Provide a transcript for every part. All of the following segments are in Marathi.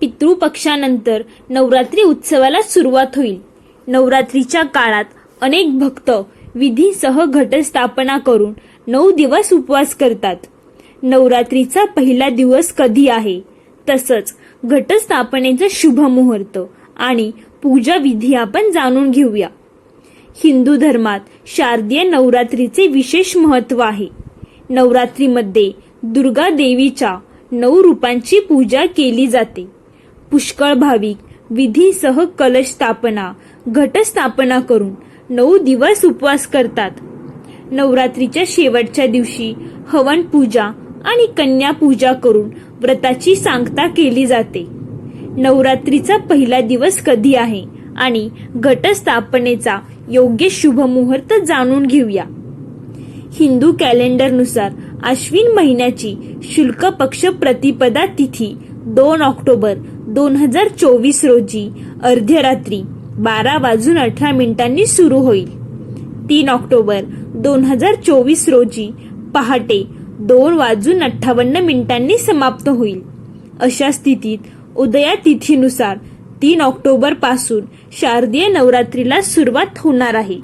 पितृपक्षानंतर नवरात्री उत्सवाला सुरुवात होईल. नवरात्रीच्या काळात अनेक भक्त विधीसह घटस्थापना करून नऊ दिवस उपवास करतात. नवरात्रीचा पहिला दिवस कधी आहे? तसंच घटस्थापनेचा शुभ मुहूर्त आणि पूजा विधी आपण जाणून घेऊया. हिंदू धर्मात शारदीय नवरात्रीचे विशेष महत्त्व आहे. नवरात्रीमध्ये दुर्गा देवीच्या नऊ रूपांची पूजा केली जाते. पुष्कळ भाविक विधीसह कलश स्थापना घटस्थापना करून नऊ दिवस उपवास करतात. नवरात्रीच्या शेवटच्या दिवशी हवन पूजा आणि कन्या पूजा करून व्रताची सांगता केली जाते. नवरात्रीचा पहिला दिवस कधी आहे आणि घटस्थापनेचा योग्य शुभ मुहूर्त जाणून घेऊया. हिंदू कॅलेंडरनुसार अश्विन महिन्याची शुल्क पक्ष प्रतिपदा तिथी दोन ऑक्टोबर दोन हजार चोवीस रोजी अर्ध्यरात्री बारा वाजून अठरा मिनिटांनी सुरू होईल. तीन ऑक्टोबर दोन हजार चोवीस रोजी पहाटे दोन वाजून अठ्ठावन्न मिनिटांनी समाप्त होईल. अशा स्थितीत उदया तिथीनुसार तीन ऑक्टोबरपासून शारदीय नवरात्रीला सुरुवात होणार आहे.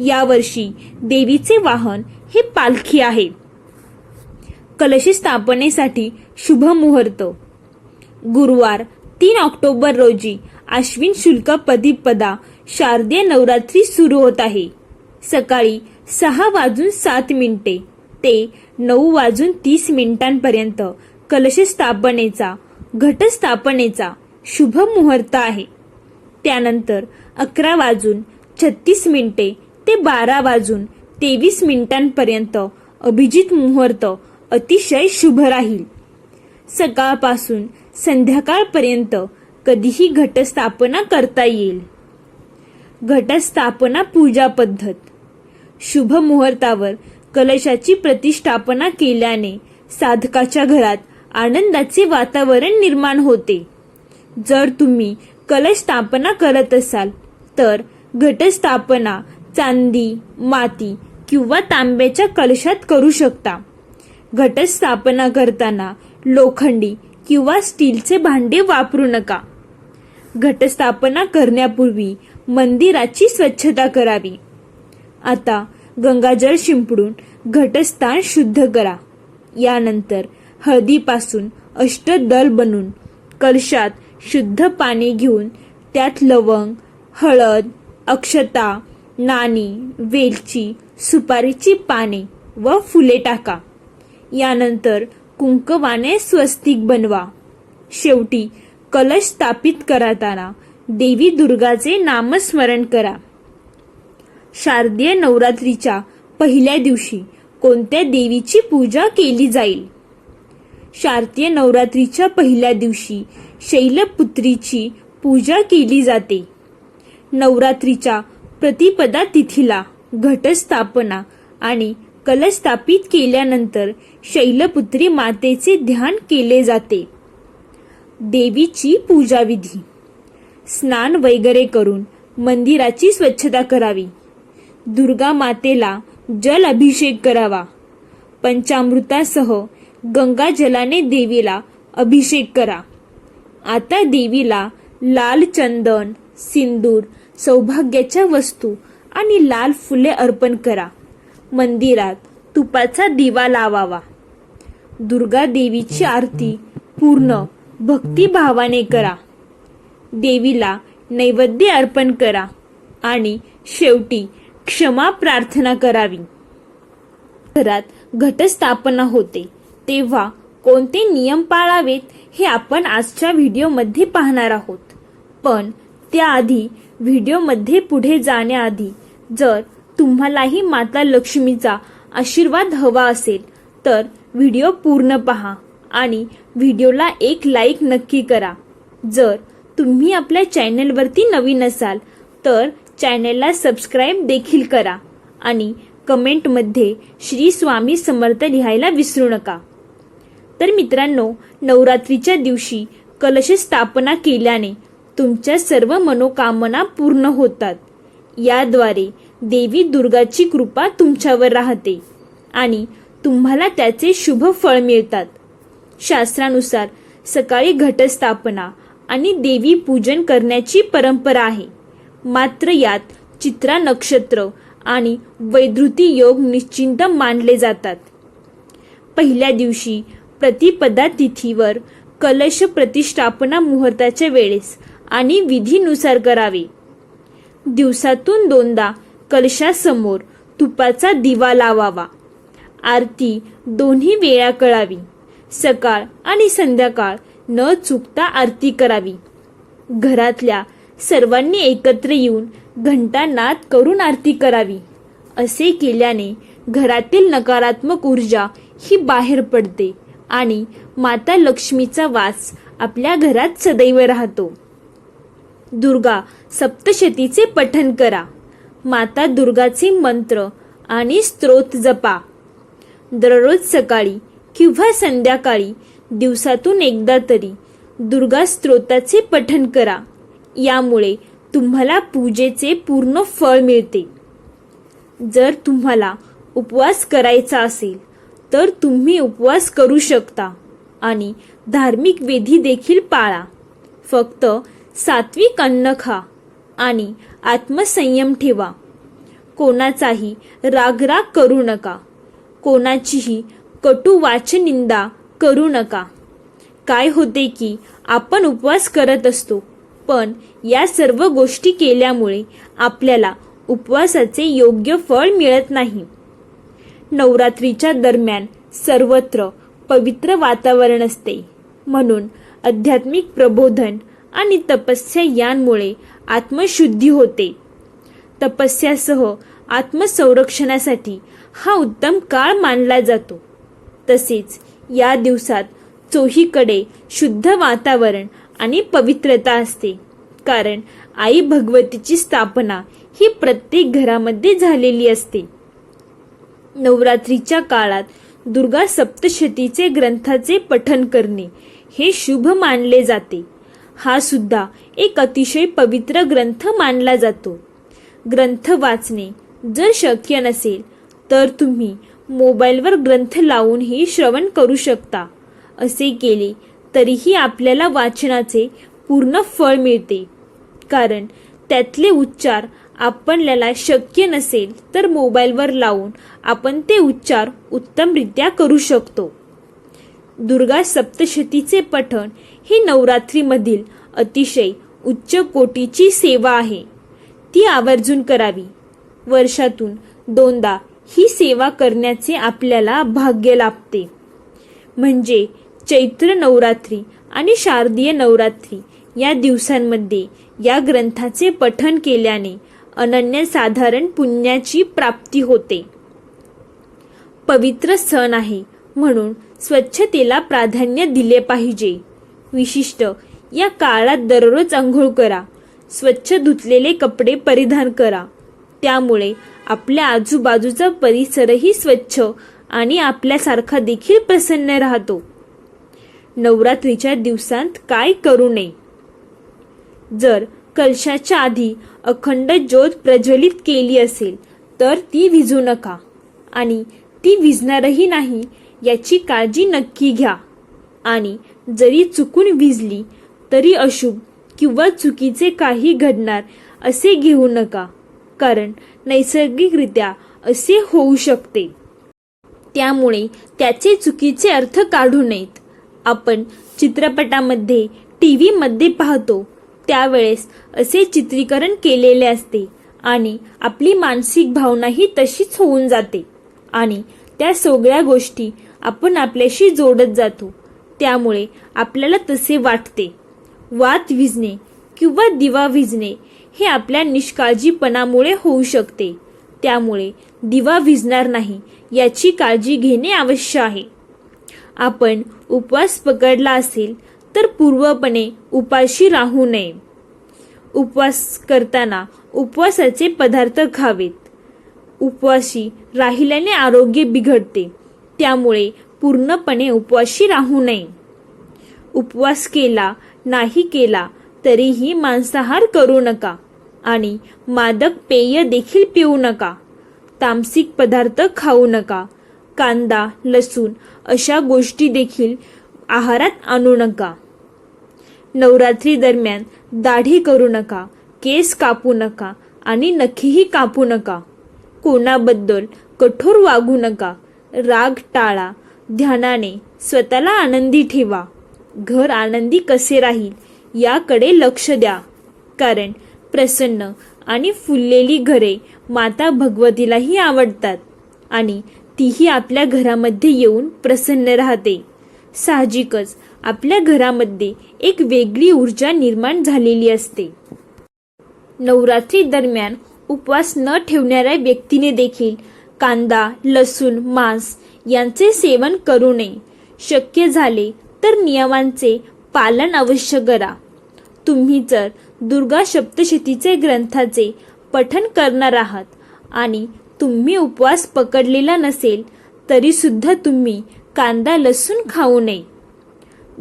यावर्षी देवीचे वाहन हे पालखी आहे. कलश स्थापनेसाठी शुभ मुहूर्त. गुरुवार तीन ऑक्टोबर रोजी आश्विन शुल्क पदिपदा शारदीय नवरात्री सुरू होत आहे. सकाळी सहा वाजून सात मिनिटे ते नऊ वाजून तीस मिनिटांपर्यंत कलश स्थापनेचा घटस्थापनेचा शुभ मुहूर्त आहे. त्यानंतर अकरा वाजून छत्तीस मिनिटे ते बारा वाजून तेवीस मिनिटांपर्यंत अभिजित मुहूर्त अतिशय शुभ राहील. सकाळपासून संध्याकाळपर्यंत कधीही घटस्थापना करता येईल. घटस्थापना पूजा पद्धत. शुभ मुहूर्तावर कलशाची प्रतिष्ठापना केल्याने साधकाच्या घरात आनंदाचे वातावरण निर्माण होते. जर तुम्ही कलश स्थापना करत असाल तर घटस्थापना चांदी माती किंवा तांब्याच्या कलशात करू शकता. घटस्थापना करताना लोखंडी किंवा स्टीलचे भांडे वापरू नका. घटस्थापना करण्यापूर्वी मंदिराची स्वच्छता करावी. आता गंगाजळ शिंपडून घटस्थान शुद्ध करा. यानंतर हळदीपासून अष्टदल बनून कलशात शुद्ध पाणी घेऊन त्यात लवंग हळद अक्षता नाणी वेलची सुपारीची पाने व फुले टाका. यानंतर कुंकवाने स्वस्तिक बनवा. शेवटी कलश स्थापित करताना देवी दुर्गाचे नामस्मरण करा. शारदीय नवरात्रीच्या पहिल्या दिवशी कोणत्या देवीची पूजा केली जाईल? शारदीय नवरात्रीच्या पहिल्या दिवशी शैलपुत्रीची पूजा केली जाते. नवरात्रीच्या प्रतिपदा तिथीला घटस्थापना आणि कलश स्थापित केल्यानंतर शैलपुत्री मातेचे ध्यान केले जाते. देवीची पूजाविधी. स्नान वगैरे करून मंदिराची स्वच्छता करावी. दुर्गा मातेला जल अभिषेक करावा. पंचामृतासह गंगा जलाने देवीला अभिषेक करा. आता देवीला लाल चंदन सिंदूर सौभाग्याच्या वस्तू आणि लाल फुले अर्पण करा. मंदिरात तुपाचा दिवा लावावा. दुर्गा देवीची आरती पूर्ण भक्तिभावाने करा. देवीला नैवेद्य अर्पण करा आणि शेवटी क्षमा प्रार्थना करावी. घरात घटस्थापना होते. तेव्हा कोणते नियम पाळावेत हे आपण आजच्या व्हिडिओमध्ये पाहणार आहोत. पण त्याआधी व्हिडिओमध्ये पुढे जाण्याआधी जर तुम्हालाही माता लक्ष्मीचा आशीर्वाद हवा असेल तर व्हिडिओ पूर्ण पहा आणि व्हिडिओला एक लाईक नक्की करा. जर तुम्ही आपल्या चॅनलवरती नवीन असाल तर चॅनलला सबस्क्राईब देखील करा आणि कमेंटमध्ये श्री स्वामी समर्थ लिहायला विसरू नका. तर मित्रांनो नवरात्रीच्या दिवशी कलश स्थापना केल्याने तुमच्या सर्व मनोकामना पूर्ण होतात. याद्वारे देवी दुर्गाची कृपा तुमच्यावर राहते आणि तुम्हाला त्याचे शुभ फळ मिळतात. शास्त्रानुसार सकाळी घटस्थापना आणि देवी पूजन करण्याची परंपरा आहे. मात्र यात चित्रा नक्षत्र आणि वैदृती योग निश्चिंत मानले जातात. पहिल्या दिवशी प्रतिपदा तिथीवर कलश प्रतिष्ठापना मुहूर्ताच्या वेळेस आणि विधीनुसार करावे. दिवसातून दोनदा कलशासमोर तुपाचा दिवा लावावा. आरती दोन्ही वेळा कळावी. सकाळ आणि संध्याकाळ न चुकता आरती करावी. घरातल्या सर्वांनी एकत्र येऊन घंटानाद करून आरती करावी. असे केल्याने घरातील नकारात्मक ऊर्जा ही बाहेर पडते आणि माता लक्ष्मीचा वास आपल्या घरात सदैव राहतो. दुर्गा सप्तशतीचे पठन करा. माता दुर्गाचे मंत्र आणि स्त्रोत जपा. दररोज सकाळी किंवा संध्याकाळी दिवसातून एकदा तरी दुर्गा स्त्रोताचे पठन करा. यामुळे तुम्हाला पूजेचे पूर्ण फळ मिळते. जर तुम्हाला उपवास करायचा असेल तर तुम्ही उपवास करू शकता आणि धार्मिक विधी देखील पाळा. फक्त सात्विक अन्न खा आणि आत्मसंयम ठेवा. कोणाचाही रागराग करू नका. कोणाचीही कटू वाचनिंदा करू नका. काय होते की आपण उपवास करत असतो पण या सर्व गोष्टी केल्यामुळे आपल्याला उपवासाचे योग्य फळ मिळत नाही. नवरात्रीच्या दरम्यान सर्वत्र पवित्र वातावरण असते. म्हणून आध्यात्मिक प्रबोधन आणि तपस्या यांमुळे आत्मशुद्धी होते. तपस्यासह आत्मसंरक्षणासाठी हा उत्तम काळ मानला जातो. तसेच या दिवसात चोहीकडे शुद्ध वातावरण आणि पवित्रता असते. कारण आई भगवतीची स्थापना ही प्रत्येक घरामध्ये झालेली असते. नवरात्रीच्या काळात दुर्गा सप्तशतीचे ग्रंथाचे पठन करणे हे शुभ मानले जाते. हा सुद्धा एक अतिशय पवित्र ग्रंथ मानला जातो. ग्रंथ वाचणे जर शक्य नसेल तर तुम्ही मोबाईलवर ग्रंथ लावूनही श्रवण करू शकता. असे केले तरीही आपल्याला वाचनाचे पूर्ण फळ मिळते. कारण त्यातले उच्चार आपल्याला शक्य नसेल तर मोबाईलवर लावून आपण ते उच्चार उत्तमरित्या करू शकतो. दुर्गा सप्तशतीचे पठण ही नवरात्रीमधील अतिशय उच्च कोटीची सेवा आहे. ती आवर्जून करावी. वर्षातून दोनदा ही सेवा करण्याचे आपल्याला भाग्य लाभते. म्हणजे चैत्र नवरात्री आणि शारदीय नवरात्री या दिवसांमध्ये या ग्रंथाचे पठन केल्याने अनन्यसाधारण पुण्याची प्राप्ती होते. पवित्र सण आहे. म्हणून स्वच्छतेला प्राधान्य दिले पाहिजे. विशिष्ट या काळात दररोज आंघोळ करा. स्वच्छ धुतलेले कपडे परिधान करा. त्यामुळे आपल्या आजूबाजूचा परिसरही स्वच्छ आणि आपल्यासारखा देखील प्रसन्न राहतो. नवरात्रीच्या दिवसांत काय करू नये? जर कलशाच्या आधी अखंड ज्योत प्रज्वलित केली असेल तर ती विझू नका. आणि ती विझणारही नाही याची काळजी नक्की घ्या. आणि जरी चुकून विजली तरी अशुभ किंवा चुकीचे काही घडणार असे घेऊ नका कारण नैसर्गिकरित्या असे होऊ शकते. त्यामुळे त्याचे चुकीचे अर्थ काढू नयेत. आपण चित्रपटामध्ये टी व्हीमध्ये पाहतो त्यावेळेस असे चित्रीकरण केलेले असते आणि आपली मानसिक भावनाही तशीच होऊन जाते. आणि त्या सगळ्या गोष्टी आपण आपल्याशी जोडत जातो. त्यामुळे आपल्याला तसे वाटते. वात विझणे किंवा दिवा विझणे हे आपल्या निष्काळजीपणामुळे होऊ शकते. त्यामुळे दिवा विझणार नाही याची काळजी घेणे आवश्यक आहे. आपण उपवास पकडला असेल तर पूर्वपणे उपाशी राहू नये. उपवास करताना उपवासाचे पदार्थ खावेत. उपवासी राहिल्याने आरोग्य बिघडते. त्यामुळे पूर्णपणे उपवाशी राहू नये. उपवास केला नाही केला तरीही मांसाहार करू नका आणि मादक पेय देखील पिऊ नका. तामसिक पदार्थ खाऊ नका. कांदा लसूण अशा गोष्टी देखील आहारात आणू नका. नवरात्री दरम्यान दाढी करू नका केस कापू नका आणि नखीही कापू नका. कोणाबद्दल कठोर वागू नका. राग टाळा. ध्यानाने स्वतःला आनंदी ठेवा. घर आनंदी कसे राहील याकडे लक्ष द्या. कारण प्रसन्न आणि फुललेली घरे माता भगवतीलाही आवडतात आणि तीही आपल्या घरामध्ये येऊन प्रसन्न राहते. साहजिकच आपल्या घरामध्ये एक वेगळी ऊर्जा निर्माण झालेली असते. नवरात्री दरम्यान उपवास न ठेवणाऱ्या व्यक्तीने देखील कांदा लसूण मांस यांचे सेवन करू नये. शक्य झाले तर नियमांचे पालन अवश्य करा. तुम्ही जर दुर्गा सप्तशतीचे ग्रंथाचे पठण करणार आहात आणि तुम्ही उपवास पकडलेला नसेल तरीसुद्धा तुम्ही कांदा लसूण खाऊ नये.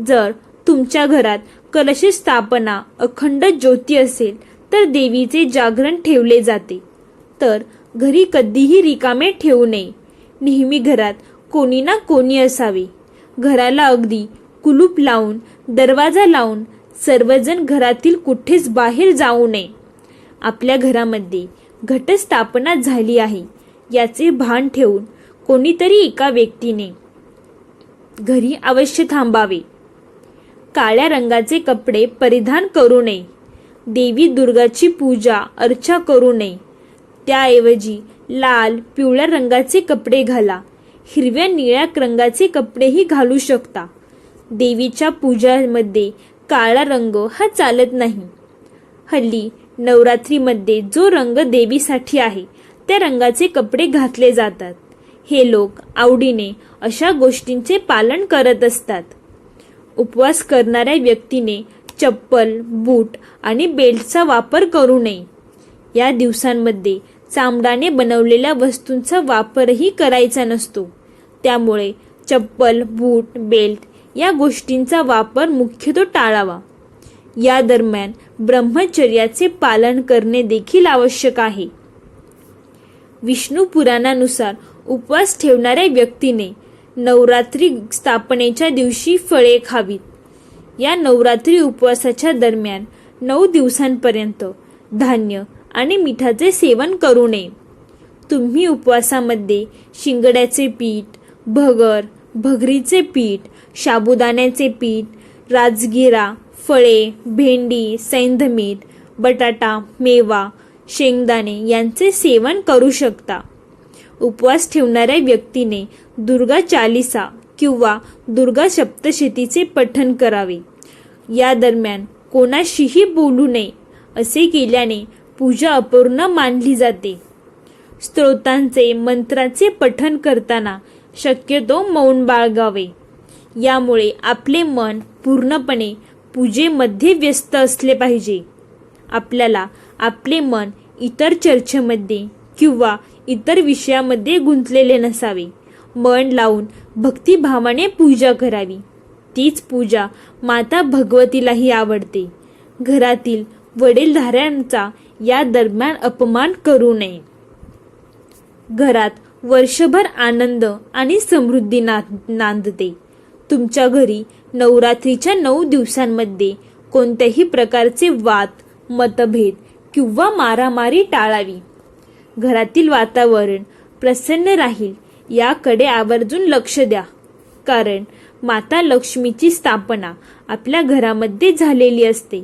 जर तुमच्या घरात कलश स्थापना अखंड ज्योती असेल तर देवीचे जागरण ठेवले जाते. तर घरी कधीही रिकामे ठेवू नये. नेहमी घरात कोणी ना कोणी असावे. घराला अगदी कुलूप लावून दरवाजा लावून सर्वजण घरातील कुठेच बाहेर जाऊ नये. आपल्या घरामध्ये घटस्थापना झाली आहे. याचे भान ठेवून कोणीतरी एका व्यक्तीने घरी अवश्य थांबावे. काळ्या रंगाचे कपडे परिधान करू नये. देवी दुर्गाची पूजा अर्चा करू नये. त्याऐवजी लाल पिवळ्या रंगाचे कपडे घाला. हिरव्या निळ्या रंगाचे कपडेही घालू शकता. देवीच्या पूजामध्ये काळा रंग हा चालत नाही. हल्ली नवरात्रीमध्ये जो रंग देवीसाठी आहे त्या रंगाचे कपडे घातले जातात. हे लोक आवडीने अशा गोष्टींचे पालन करत असतात. उपवास करणाऱ्या व्यक्तीने चप्पल बूट आणि बेल्टचा वापर करू नये. या दिवसांमध्ये चामडाने बनवलेल्या वस्तूंचा वापरही करायचा नसतो. त्यामुळे चप्पल बूट बेल्ट या गोष्टींचा वापर मुख्यतो टाळावा. या दरम्यान ब्रह्मचर्याचे पालन करणे देखील आवश्यक आहे. विष्णू पुराणानुसार उपवास ठेवणाऱ्या व्यक्तीने नवरात्री स्थापनेच्या दिवशी फळे खावीत. या नवरात्री उपवासाच्या दरम्यान नऊ दिवसांपर्यंत धान्य आणि मिठाचे सेवन करू नये. तुम्ही उपवासामध्ये शिंगड्याचे पीठ भगर भगरीचे पीठ साबुदाण्याचे पीठ राजगिरा फळे भेंडी सैंधमीठ बटाटा मेवा शेंगदाणे यांचे सेवन करू शकता. उपवास ठेवणाऱ्या व्यक्तीने दुर्गा चालिसा किंवा दुर्गा सप्तशतीचे पठण करावे. या दरम्यान कोणाशीही बोलू नये असे केल्याने पूजा अपूर्ण मानली जाते. स्तोत्रांचे मंत्राचे पठण करताना शक्यतो मौन बाळगावे. यामुळे आपले मन पूर्णपणे पूजेमध्ये व्यस्त असले पाहिजे. आपल्याला आपले मन इतर चर्चेमध्ये किंवा इतर विषयामध्ये गुंतलेले नसावे. मन लावून भक्तिभावाने पूजा करावी. तीच पूजा माता भगवतीलाही आवडते. घरातील वडीलधाऱ्यांचा या दरम्यान अपमान करू नये. घरात वर्षभर आनंद आणि समृद्धी ना नांदते. तुमच्या घरी नवरात्रीच्या नऊ दिवसांमध्ये कोणत्याही प्रकारचे वाद मतभेद किंवा मारामारी टाळावी. घरातील वातावरण प्रसन्न राहील. याकडे आवर्जून लक्ष द्या. कारण माता लक्ष्मीची स्थापना आपल्या घरामध्ये झालेली असते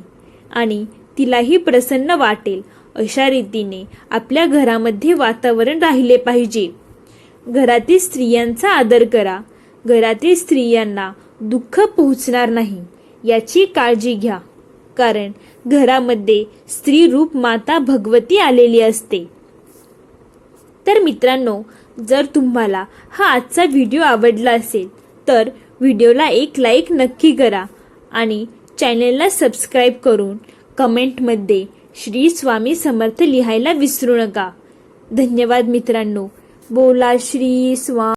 आणि तिलाही प्रसन्न वाटेल अशा रीतीने आपल्या घरामध्ये वातावरण राहिले पाहिजे. घरातील स्त्रियांचा आदर करा. घरातील स्त्रियांना दुःख पोहोचणार नाही याची काळजी घ्या. कारण घरामध्ये स्त्री रूप माता भगवती आलेली असते. तर मित्रांनो जर तुम्हाला हा आजचा व्हिडिओ आवडला असेल तर व्हिडिओला एक लाईक नक्की करा आणि चॅनलला सबस्क्राईब करून कमेंटमध्ये श्री स्वामी समर्थ लिहायला विसरू नका. धन्यवाद मित्रांनो. बोला श्री स्वा